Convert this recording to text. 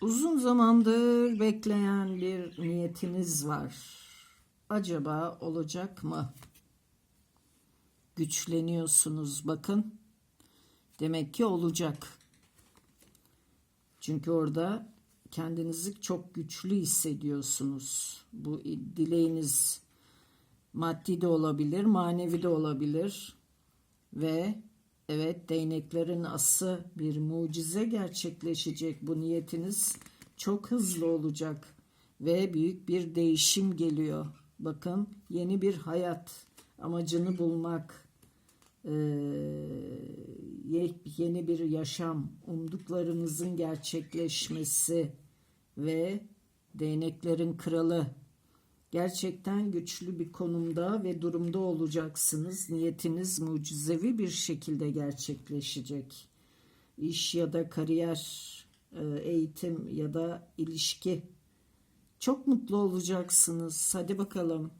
Uzun zamandır bekleyen bir niyetiniz var. Acaba olacak mı? Güçleniyorsunuz bakın. Demek ki olacak. Çünkü orada kendinizi çok güçlü hissediyorsunuz. Bu dileğiniz maddi de olabilir, manevi de olabilir. Ve evet değneklerin ası bir mucize gerçekleşecek. Bu niyetiniz çok hızlı olacak ve büyük bir değişim geliyor. Bakın yeni bir hayat amacını bulmak, ye- yeni bir yaşam, umduklarınızın gerçekleşmesi ve değneklerin kralı Gerçekten güçlü bir konumda ve durumda olacaksınız. Niyetiniz mucizevi bir şekilde gerçekleşecek. İş ya da kariyer, e, eğitim ya da ilişki. Çok mutlu olacaksınız. Hadi bakalım.